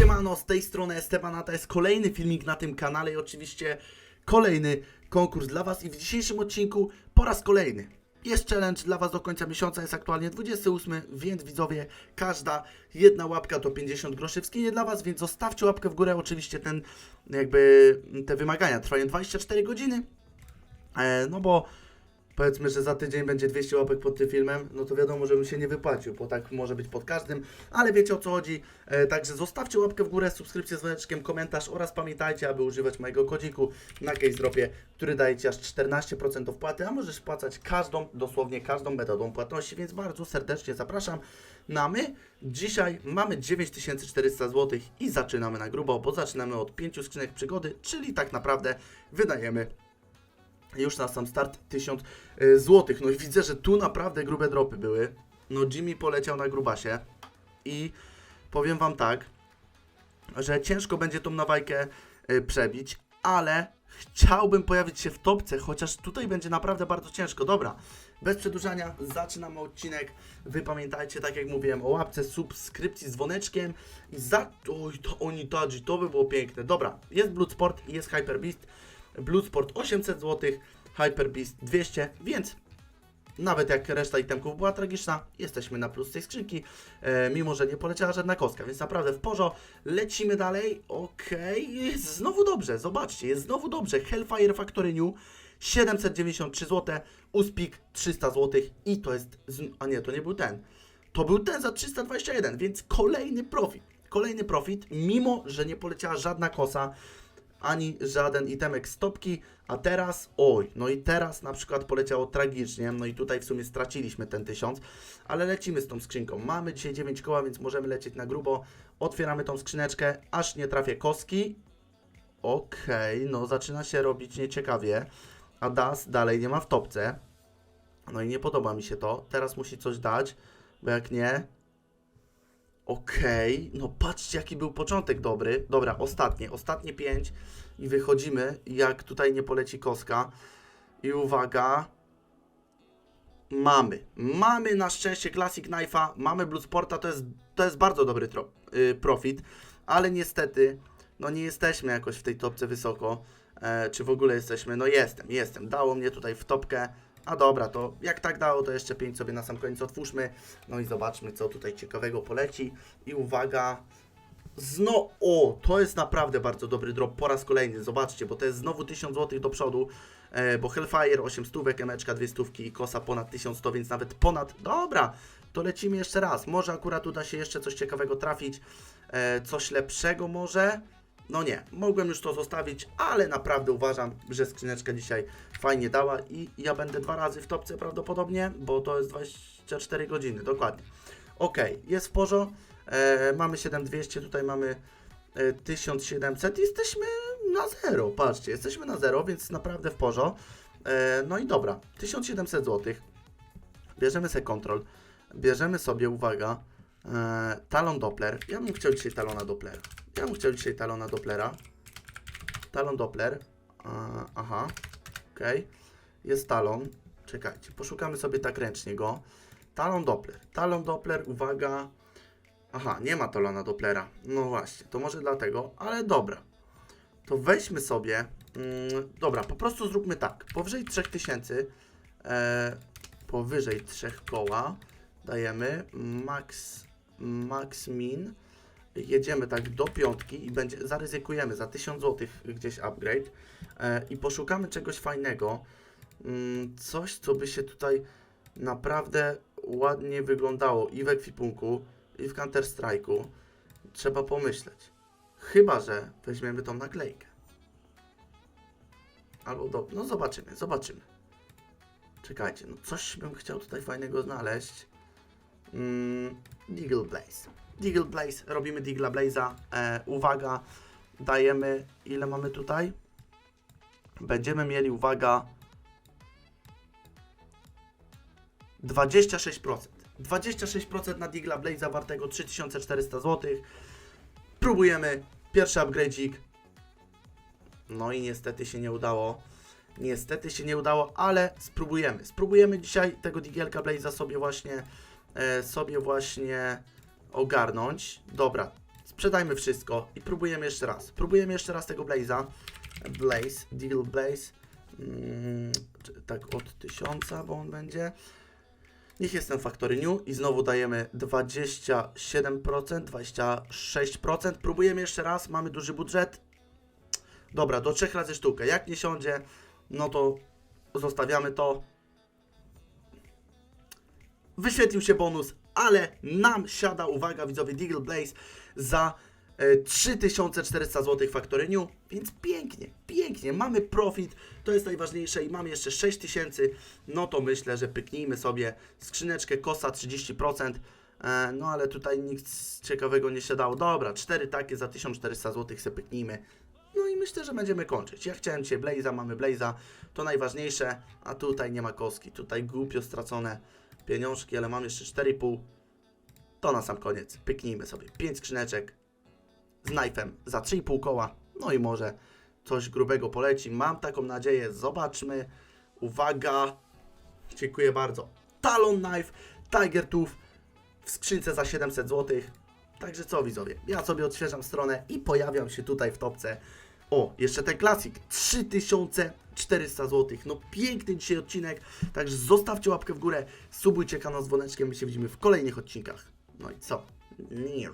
Siemano, z tej strony Esteban, to jest kolejny filmik na tym kanale i oczywiście kolejny konkurs dla Was. I w dzisiejszym odcinku po raz kolejny jest challenge dla Was do końca miesiąca, jest aktualnie 28, więc widzowie, każda jedna łapka to 50 groszy w skinie dla Was, więc zostawcie łapkę w górę, oczywiście ten, jakby, te wymagania trwają 24 godziny, e, no bo powiedzmy, że za tydzień będzie 200 łapek pod tym filmem, no to wiadomo, że bym się nie wypłacił, bo tak może być pod każdym, ale wiecie o co chodzi, e, także zostawcie łapkę w górę, subskrypcję z dzwoneczkiem, komentarz oraz pamiętajcie, aby używać mojego kodziku na CaseDropie, który daje Ci aż 14% wpłaty, a możesz wpłacać każdą, dosłownie każdą metodą płatności, więc bardzo serdecznie zapraszam na my. Dzisiaj mamy 9400 zł i zaczynamy na grubo, bo zaczynamy od 5 skrzynek przygody, czyli tak naprawdę wydajemy już na sam start 1000 y, złotych. No i widzę, że tu naprawdę grube dropy były. No Jimmy poleciał na grubasie i powiem Wam tak, że ciężko będzie tą nawajkę y, przebić, ale chciałbym pojawić się w topce, chociaż tutaj będzie naprawdę bardzo ciężko. Dobra, bez przedłużania zaczynamy odcinek. Wy pamiętajcie, tak jak mówiłem, o łapce, subskrypcji dzwoneczkiem i za... Oj, to oni tadzi, to by było piękne. Dobra, jest Bloodsport i jest Hyper Beast. Bloodsport 800 zł, Hyper Beast 200, więc nawet jak reszta itemków była tragiczna, jesteśmy na plus tej skrzynki, e, mimo że nie poleciała żadna kostka, więc naprawdę w porzo. Lecimy dalej, okej, jest znowu dobrze, zobaczcie, jest znowu dobrze. Hellfire Factory New 793 zł, Uspik 300 zł i to jest, a nie, to nie był ten. To był ten za 321, więc kolejny profit. Kolejny profit, mimo że nie poleciała żadna kosa, ani żaden itemek stopki, a teraz, oj, no i teraz na przykład poleciało tragicznie, no i tutaj w sumie straciliśmy ten tysiąc, ale lecimy z tą skrzynką. Mamy dzisiaj 9 koła, więc możemy lecieć na grubo. Otwieramy tą skrzyneczkę, aż nie trafię koski. Okej, no zaczyna się robić nieciekawie, a Das dalej nie ma w topce. No i nie podoba mi się to. Teraz musi coś dać, bo jak nie, Okej, no patrzcie jaki był początek dobry. Dobra, ostatnie, ostatnie pięć i wychodzimy, jak tutaj nie poleci koska. I uwaga, mamy, mamy na szczęście Classic Knife'a, mamy Bloodsporta, to jest, to jest bardzo dobry tro, y, profit, ale niestety, no nie jesteśmy jakoś w tej topce wysoko. E, czy w ogóle jesteśmy? No jestem, jestem. Dało mnie tutaj w topkę. A dobra, to jak tak dało, to jeszcze 5 sobie na sam koniec otwórzmy. No i zobaczmy, co tutaj ciekawego poleci. I uwaga. Zno, o, to jest naprawdę bardzo dobry drop po raz kolejny. Zobaczcie, bo to jest znowu 1000 zł do przodu. E, bo Hellfire 8 stówek, emeczka 2 stówki i kosa ponad 1100, więc nawet ponad. Dobra, to lecimy jeszcze raz. Może akurat uda się jeszcze coś ciekawego trafić. E, coś lepszego może. No nie, mogłem już to zostawić, ale naprawdę uważam, że skrzyneczka dzisiaj fajnie dała i ja będę dwa razy w topce prawdopodobnie, bo to jest 24 godziny, dokładnie. Ok, jest w porządku, e, mamy 7200, tutaj mamy e, 1700, jesteśmy na zero, patrzcie, jesteśmy na zero, więc naprawdę w porządku. E, no i dobra, 1700 zł, bierzemy sobie kontrol, bierzemy sobie, uwaga, e, talon Doppler, ja bym chciał dzisiaj talona Dopplera. Ja bym chciał dzisiaj talona Dopplera. Talon Doppler. A, aha. Okej. Jest talon. Czekajcie, poszukamy sobie tak ręcznie go. Talon Doppler. Talon Doppler, uwaga. Aha, nie ma talona Dopplera. No właśnie, to może dlatego, ale dobra. To weźmy sobie. Mm, dobra, po prostu zróbmy tak. Powyżej 3000, e, powyżej 3 koła dajemy max, max min jedziemy tak do piątki i będzie, zaryzykujemy za 1000 zł gdzieś upgrade e, i poszukamy czegoś fajnego, mm, coś co by się tutaj naprawdę ładnie wyglądało i w ekwipunku i w Counter Strike'u. Trzeba pomyśleć. Chyba, że weźmiemy tą naklejkę. Albo do... No zobaczymy, zobaczymy. Czekajcie, no coś bym chciał tutaj fajnego znaleźć. Mm, Deagle Blaze. Deagle Blaze, robimy Deagla Blaze'a. E, uwaga, dajemy, ile mamy tutaj? Będziemy mieli, uwaga, 26%. 26% na Deagla Blaze'a wartego 3400 zł. Próbujemy, pierwszy upgrade'ik. No i niestety się nie udało. Niestety się nie udało, ale spróbujemy. Spróbujemy dzisiaj tego Digielka Blaze'a sobie właśnie, sobie właśnie ogarnąć. Dobra, sprzedajmy wszystko i próbujemy jeszcze raz. Próbujemy jeszcze raz tego Blaze'a. Blaze, Deagle Blaze. Mm, tak od 1000, bo on będzie. Niech jest ten Factory New i znowu dajemy 27%, 26%. Próbujemy jeszcze raz, mamy duży budżet. Dobra, do trzech razy sztukę. Jak nie siądzie, no to zostawiamy to. Wyświetlił się bonus, ale nam siada, uwaga widzowie, Deagle Blaze za e, 3400 zł Factory New, więc pięknie, pięknie, mamy profit, to jest najważniejsze i mamy jeszcze 6000, no to myślę, że pyknijmy sobie skrzyneczkę kosa 30%, e, no ale tutaj nic ciekawego nie się dało, dobra, 4 takie za 1400 zł se pyknijmy, no i myślę, że będziemy kończyć. Ja chciałem dzisiaj Blaze'a, mamy Blaze'a, to najważniejsze, a tutaj nie ma koski, tutaj głupio stracone pieniążki, ale mam jeszcze 4,5. To na sam koniec, pyknijmy sobie 5 skrzyneczek z knife'em za 3,5 koła, no i może coś grubego poleci, mam taką nadzieję, zobaczmy. Uwaga, dziękuję bardzo. Talon Knife, Tiger Tooth w skrzynce za 700 zł. Także co widzowie, ja sobie odświeżam stronę i pojawiam się tutaj w topce. O, jeszcze ten klasik, 3400 zł. No piękny dzisiaj odcinek, także zostawcie łapkę w górę, subujcie kanał z dzwoneczkiem, my się widzimy w kolejnych odcinkach. No i co? Nie.